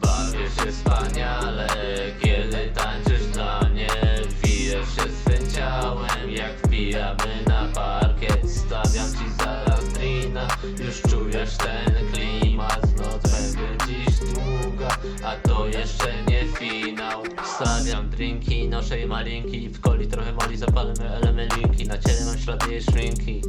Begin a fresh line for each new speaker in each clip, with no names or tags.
Bawię się wspaniale, kiedy tańczysz dla mnie. Wijesz się swym jak wbijamy na parkiet. Stawiam ci zaraz drina, już czujesz ten Drinki, noszę jej malinki. W coli trochę moli, zapalmy elemelinki. Na ciele mam ślady jej szminki.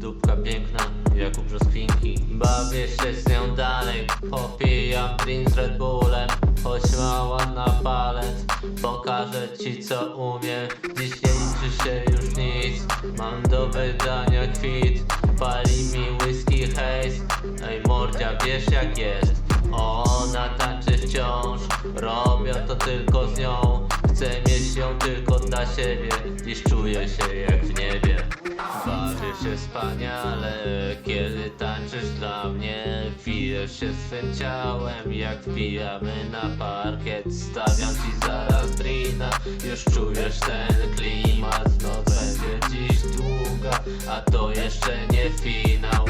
Dupka piękna, jak u brzoskwinki. Bawię się z nią dalej Popijam drink z Red Bullem. Choć mała na palec Pokażę ci co umiem. Dziś nie liczy się już nic Mam do wydania kwit. Pali mi whisky haze Ej mordzia, wiesz jak jest. Ona tańczy wciąż Robię to tylko z nią Chcę mieć ją tylko dla siebie. Dziś czuję się jak w niebie. Bawię się wspaniale, kiedy tańczysz dla mnie. Wijesz się swym ciałem, jak wbijamy na parkiet. Stawiam ci zaraz drina, już czujesz ten klimat. Noc będzie dziś długa, a to jeszcze nie finał.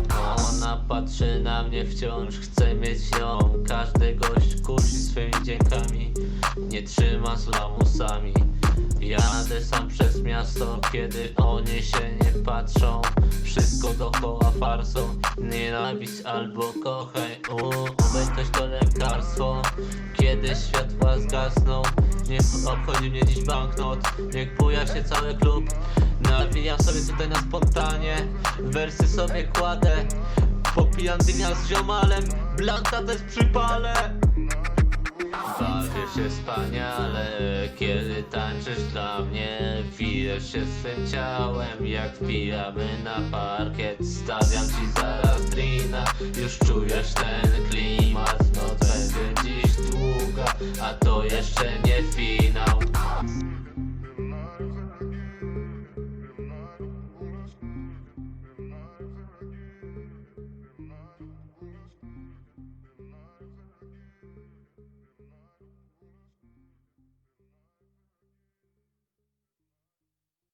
Ona patrzy na mnie wciąż, chcę mieć ją. Każdy gość dziękami Nie trzyma z lamusami. Jadę sam przez miasto, kiedy oni się nie patrzą. Wszystko dookoła farsą. Nienawiść albo kochaj. Obecność to lekarstwo. Kiedy światła zgasną Nie obchodzi mnie dziś banknot. Niech buja się cały klub. Nawijam sobie tutaj na spontanie. Wersy sobie kładę. Popijam dnia z ziomalem. Blanta też przypalę Bawię się wspaniale, kiedy tańczysz dla mnie. Wijesz się swym ciałem, jak wbijamy na parkiet. Stawiam ci zaraz drina, już czujesz ten klimat. Noc będzie dziś długa, a to jeszcze nie finał